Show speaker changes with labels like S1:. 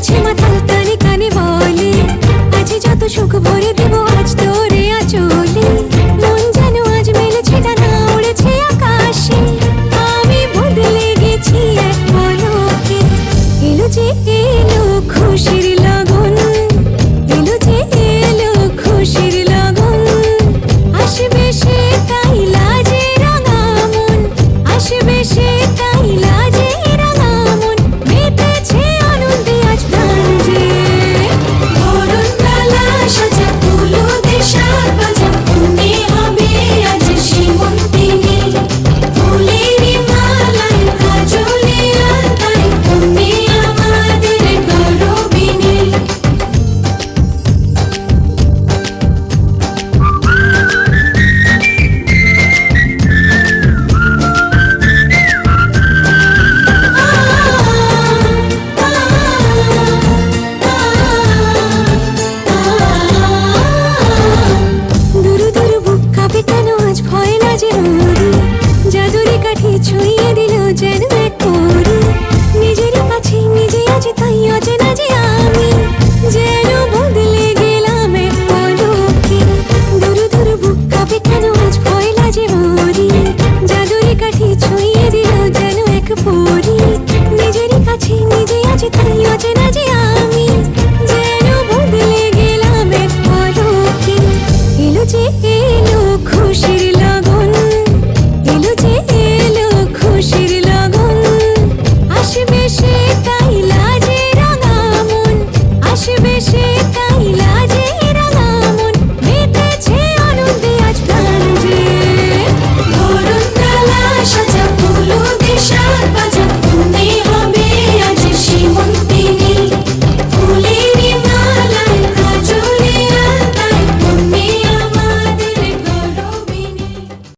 S1: মিছে মাতাল তারি কানে বলে আজ যত সুখ ভরে দেব জাদুরি কাঠি ছুঁয়ে দিল